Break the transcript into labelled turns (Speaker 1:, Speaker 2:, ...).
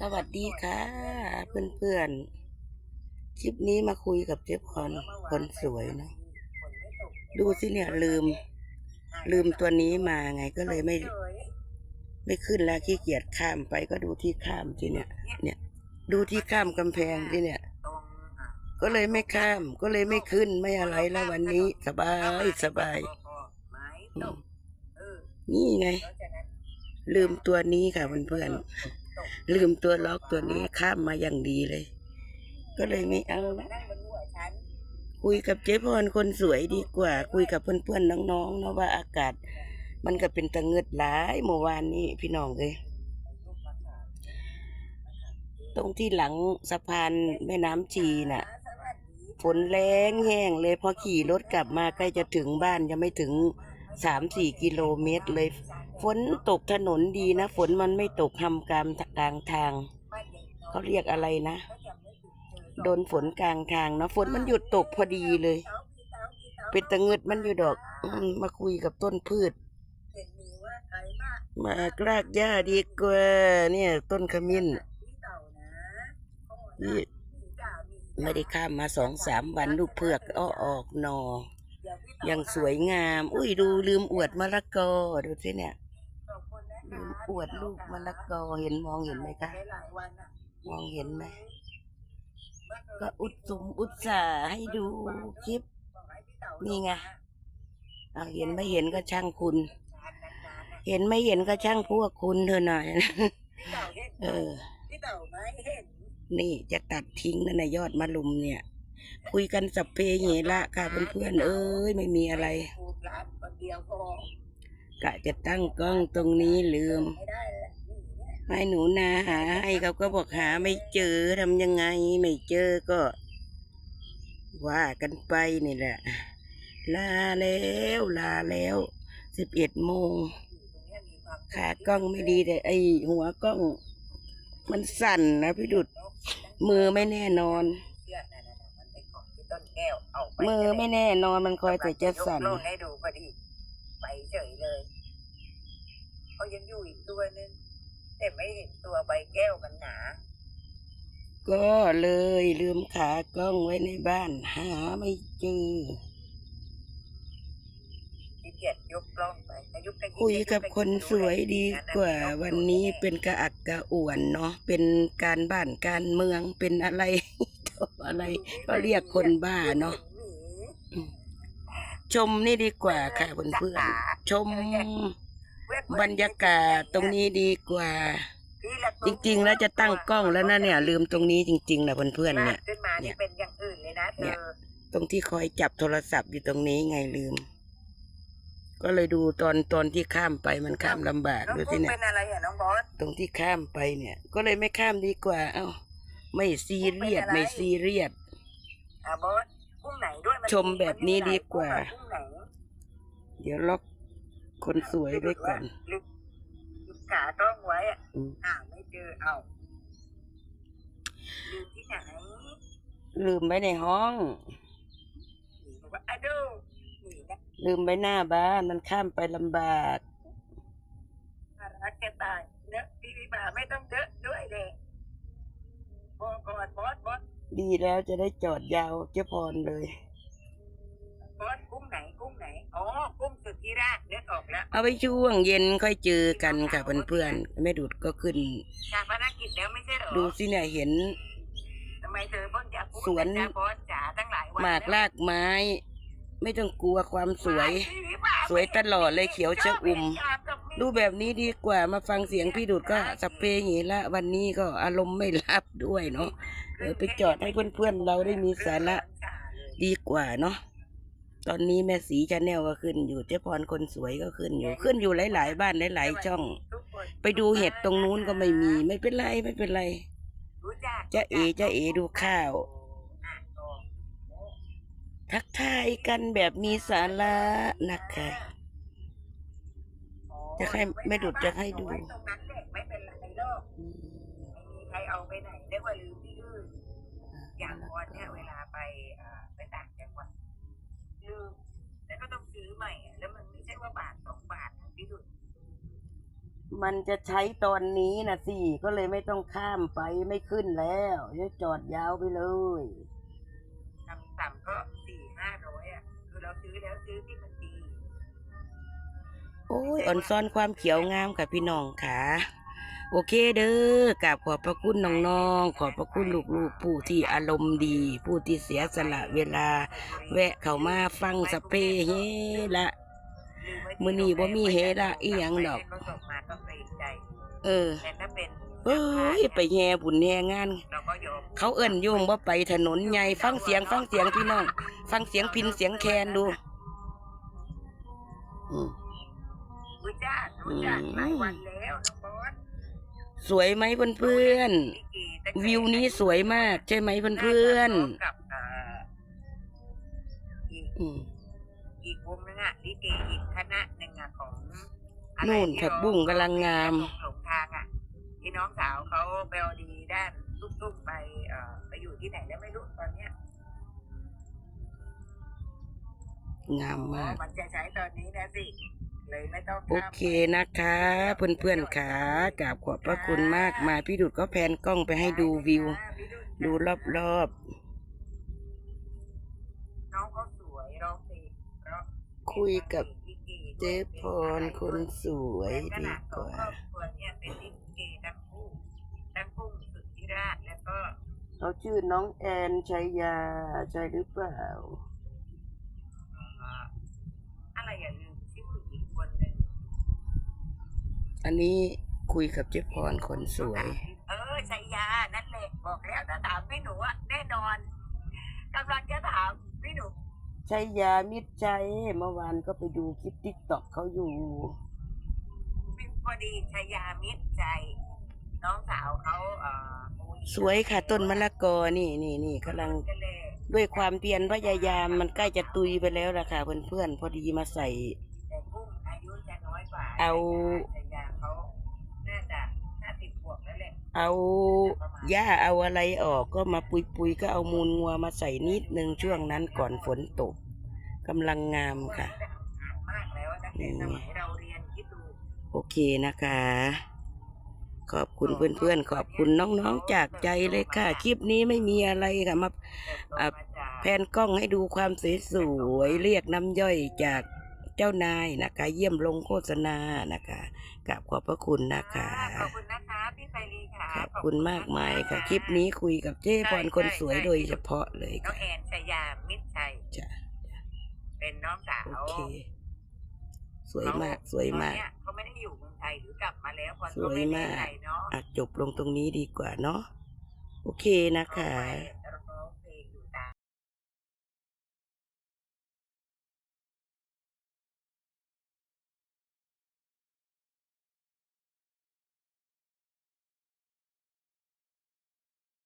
Speaker 1: สวัสดีค่ะเพื่อนๆคลิปนี้มาคุยกับเจ๊พรคนสวยเนอะดูสิเนี่ยลืม ลืมตัวนี้มาไงก็เลยไม่ ไม่ขึ้นแล้วขี้เกียจข้ามไปก็ดูที่ข้ามสิเนี่ย เนี่ย ดูที่ข้ามกำแพงสิเนี่ย ก็เลยไม่ข้าม ก็เลยไม่ขึ้นไม่อะไรแล้ววันนี้ สบายสบายอืมนี่ไง ลืมตัวนี้ค่ะเพื่อนๆ ลืมตัวล็อกตัวนี้ข้ามมาอย่างดีเลย ก็เลยไม่เอาละคุยกับเจ๊พรคนสวยดีกว่า คุยกับเพื่อนๆน้องๆเนาะว่าอากาศ มันก็เป็นตะเงิดหลายเมื่อวานนี้พี่น้องเลยตรงที่หลังสะพานแม่น้ำชีน่ะฝนแรงแห้งเลยพอขี่รถกลับมาใกล้จะถึงบ้านยังไม่ถึงสามสี่กิโลเมตรเลย ฝนตกถนนดีนะ ฝนมันไม่ตกทำกลางกลางทาง เขาเรียกอะไรนะ โดนฝนกลางทางนะฝนมันหยุดตกพอดีเลย เป็นตะเงิดมันอยู่ดอกมาคุยกับต้นพืช มากรากหญ้าดีกว่าเนี่ย ต้นขมิ้นนี่ไม่ได้ข้ามมาสองสามวันลูกเผือกอ้อออกนอยังสวยงาม อุ้ยดูลืมอวดมะละกอดูสิเนี่ย ลืมอวดลูกมะละกอเห็นมองเห็นไหมคะมองเห็นไหมก็อุดสุมอุตส่าห์ให้ดูคลิป นี่ไงเอาเห็นไม่เห็นก็ช่างคุณ เห็นไม่เห็นก็ช่างพวกคุณเธอหน่อยนะเออ
Speaker 2: พี่เต่าไม่เห็น
Speaker 1: นี่จะตัดทิ้งแล้วนะยอดมะลุมเนี่ย คุยกันสัพเพเหระค่ะเพื่อนๆเอ้ยไม่มีอะไร
Speaker 2: กะ
Speaker 1: จะตั้งกล้องตรงนี้ลืม
Speaker 2: ไม่หละนี่เนี่ย
Speaker 1: ให้หนูนาหาให้เขาก็บอกหาไม่เจอทำยังไงไม่เจอก็ ว่ากันไปนี่แหละ ลาแล้วลาแล้วสิบเอ็ดโมงขากล้องไม่ดีแต่ไอหัวกล้อง มันสั่นนะพี่ดุด มือไม่แน่นอน
Speaker 2: มือนั่นน่ะมันเป็นของที่ต้นแก้วเอาไป
Speaker 1: มือไม่แน่นอนมันคอยแต่จะสั่น
Speaker 2: ให้ดูพอดีไปเฉยเลย เขายังอยู่อีกตัวนึงแต่ไม่เห็นตัวใบแก้วกันหนา
Speaker 1: ก็เลยลืมขากล้องไว้ในบ้าน หาไม่เจอ
Speaker 2: ที่เกียจยกกล้องไปอายุกัน
Speaker 1: คุยกับคนสวยดีกว่า วันนี้เป็นกระอักกระอ่วนเนาะเป็นการบ้านการเมืองเป็นอะไรอะไร ก็เรียกคนบ้าเนาะชมนี่ดีกว่าค่ะเพื่อนๆชม บรรยากาศตรงนี้ดีกว่า จริงๆ แล้วจะตั้งกล้องแล้วนะเนี่ย ลืมตรงนี้จริงๆนะเพื่อนๆเนี่ย
Speaker 2: ขึ้นมา
Speaker 1: เนี่
Speaker 2: นี่
Speaker 1: ย
Speaker 2: เป็นอย่างอื่นเลยนะเธ
Speaker 1: เนี่ย
Speaker 2: อ
Speaker 1: ตรงที่คอยจับโทรศัพท์อยู่ตรงนี้ไงลืม ก็เลยดูตอนตอนที่ข้ามไปมันข้ามลำบาก
Speaker 2: น้อง
Speaker 1: ดู
Speaker 2: กุ๊
Speaker 1: สิ
Speaker 2: ก
Speaker 1: เนี่ย
Speaker 2: เป็นอะไรอะน้องบอส
Speaker 1: ตรงที่ข้ามไปเนี่ย ก็เลยไม่ข้ามดีกว่า เอ้า ไม่ซีเรียสไม่ซีเรียส
Speaker 2: อะบอสกุ้งไหนด้วยน
Speaker 1: ชมแบบนี้ดีกว่า
Speaker 2: กุ้งไหน
Speaker 1: เดี๋ยวล็อก คนสวยไว้ก่อน
Speaker 2: ลึกลึกขาต้องไว้อะ
Speaker 1: อืม
Speaker 2: อ่าไม่เจอเอาลืมที่ไหน
Speaker 1: ลืมไว้ในห้อง
Speaker 2: หนีบอกว่าอะดูนี่นะ
Speaker 1: ลืมไว้หน้าบ้านมันข้ามไปลำบาก
Speaker 2: น่ารักแกตายเนอะพี่พี่บ่าไม่ต้องเยอะด้วยเลยบอสก่อนบอสบอส
Speaker 1: ดีแล้วจะได้จอดยาวเจ้าพรเลย
Speaker 2: บอสกุ้งไหนกุ้งไหนอ๋อกุ้งสุดที่แรกนึกออกแล้ว
Speaker 1: เอาไว้ช่วงเย็นค่อยเจอกันค่ะเพื่อนๆแม่ดูดก็ขึ้น
Speaker 2: ชาปนกิจแล้วไม่ใช่เหรอ
Speaker 1: ดูสิเนี่ยเห็น
Speaker 2: ทำไมเธอเพิ่งจะพูด
Speaker 1: สวน
Speaker 2: แต่บอสจ๋าตั้งหลายวัน
Speaker 1: หมาก
Speaker 2: แล้ว
Speaker 1: ลากไม้ ไม่ต้องกลัวความสวย สวยตลอดเลยเขียวชะอุ่มดูแบบนี้ดีกว่ามาฟังเสียงพี่ดูดก็สเปรย์หีละวันนี้ก็อารมณ์ไม่รับด้วยเนาะเออไปจอดให้เพื่อนๆเราได้มีสาระดีกว่าเนาะ ตอนนี้แม่สีชาแนลก็ขึ้นอยู่เจ๊พรคนสวยก็ขึ้นอยู่ขึ้นอยู่หลาย ๆ บ้านหลาย ๆ ช่อง ไปดูเห็ดตรงนู้นก็ไม่มี ไม่เป็นไรไม่เป็นไรจะเอจะเอดูข้าว ทักทายกันแบบมีสาระนะคะจะให้แม่ดุดจะให้ดู
Speaker 2: ไว้ตรงนั้นแหละไม่เป็นไรหรอกไม่มีใครเอาไปไหนได้ว่าลืมที่อื่นอย่างวันเนี่ยเวลาไปอ่าไปต่างจังหวัดลืมแล้วก็ต้องซื้อ ใหม่อะแล้วมันไม่ใช่ว่าบาทสองบาทนะพี่ดุด
Speaker 1: มันจะใช้ตอนนี้นะสิก็เลยไม่ต้องข้ามไปไม่ขึ้นแล้วจะจอดยาวไปเลย
Speaker 2: ต่ำๆก็สี่ห้าร้อยอะคือเราซื้อแล้วซื้อที่มันดี
Speaker 1: โอ้ยอ่อนซ้อนความเขียวงามค่ะพี่น้องค่ะ โอเคเด้อกราบขอบพระคุณน้องๆ ขอบพระคุณลูกๆ ผู้ที่อารมณ์ดี ผู้ที่เสียสละเวลา แวะเข้ามาฟังสเปรย์เฮละมื้อนี้บ่มีเฮละอีหยังดอก
Speaker 2: ประสบมาก็เกรงใจ
Speaker 1: เออ
Speaker 2: แต่ถ้าเป็น
Speaker 1: เอ้ยไปแห่บุญแห่งาน
Speaker 2: เราก็ยอม
Speaker 1: เขาเอิ้นโยงว่าไปถนนใหญ่ฟังเสียงฟังเสียงพี่น้อง ฟังเสียงพินเสียงแคนดู อืม
Speaker 2: รู้จักรู้จักหลายวันแล้วน้องบอ ส
Speaker 1: สวยไหมเพื่อน
Speaker 2: ลิเกตั้ง
Speaker 1: ๆ
Speaker 2: แต่
Speaker 1: วิวนี้สวยมากใช่ไหมเพื่อน
Speaker 2: น่าจะพร้มกับอ่าอีก
Speaker 1: ๆอืม
Speaker 2: อีกวงนึงอะลิเกอีกคณะหนึ่งอะของอะไร
Speaker 1: นู่น
Speaker 2: ที่
Speaker 1: ผักบุ้งกำลังงาม
Speaker 2: หลงทางอะที่น้องสาวเขาเบลดีด้านลุกๆไปเอ่อไปอยู่ที่ไหนแล้วไม่รู้ตอนเนี้ย
Speaker 1: งามมาก
Speaker 2: มันจะใช้ตอนนี้นะสิ เลยไม่ต้อง
Speaker 1: โอเคนะคะเพื่อนๆค่ะกราบขอบพระคุณมากมายพี่ดุดก็แพนกล้องไปให้ดูวิว ดูรอบ
Speaker 2: น้องเขาสวยร้องเพลงเพราะ
Speaker 1: ๆคุยกับเจ๊พรคนสวยดีกว่า
Speaker 2: ครอบครัวเนี่ยเป็นลิเกทั้งคู่ทั้งคู่สุดที่ราชแล้วก็
Speaker 1: เขาชื่อน้องแอนชัยยาใช่หรือเปล่า
Speaker 2: เอ่ออะไรอย่าลืมชื่ออีกคนหนึ่ง
Speaker 1: อันนี้คุยกับเจ๊พรคนสวย
Speaker 2: เออชัยยา นั่นแหละบอกแล้วถ้าถามพี่หนูอะแน่นอนกำลังจะถามพี่หนู
Speaker 1: ชัยยามิตรใจเมื่อวานก็ไปดูคลิปติ๊กต็อกเขาอยู่
Speaker 2: พอดีชัยยามิตรใจ น้องสาวเขาเอ่อโอ้
Speaker 1: สวยค่ะต้นมะละกอนี่นี่นี่กำลัง
Speaker 2: ก็เลย
Speaker 1: ด้วยความเพียรพยายามมันใกล้จะตุยไปแล้วล่ะค่ะเพื่อนๆพอดีมาใส่
Speaker 2: แต่กุ้งอายุจะน้อยกว่า
Speaker 1: เอา
Speaker 2: ชัยยาเขาน่าจะห้าสิบขวบแล้วแหละ
Speaker 1: เอาหญ้าเอาอะไรออกก็มาปุยปุยๆก็เอามูลงัวมาใส่นิดนึงช่วงนั้นก่อนฝนตกกำลังงามค่ะ
Speaker 2: มากแล้วตั้งแต่สมัยเราเรียนคิดดู
Speaker 1: โอเคนะคะ ขอบคุณเพื่อนๆ ขอบคุณน้องๆ จากใจเลยค่ะ คลิปนี้ไม่มีอะไรค่ะมาอะแพนกล้องให้ดูความสวยๆเรียกน้ำย่อยจาก เจ้านายนะคะ เยี่ยมลงโฆษณานะคะกราบขอบพระคุณนะคะ
Speaker 2: ขอบคุณนะคะพี่ไพรีค่ะ
Speaker 1: ขอบคุณมากมายค่ะ คลิปนี้คุยกับเจ้พรคนสวยโดยเฉพาะเลย
Speaker 2: น้อง
Speaker 1: ค่ะ
Speaker 2: แอนชยามิตรชัย
Speaker 1: จ้ะ
Speaker 2: เป็นน้องสาว
Speaker 1: โอเคสวยมากสวยมาก
Speaker 2: ตอนเนี้เขาไม่ได้อยู่เมืองไทยหรือกลับมาแล้วพอ
Speaker 1: สวยมาก
Speaker 2: ไได้ไปเนาะ
Speaker 1: อะจบลงตรงนี้ดีกว่าเนาะโอเคนะคะ
Speaker 2: เอาไป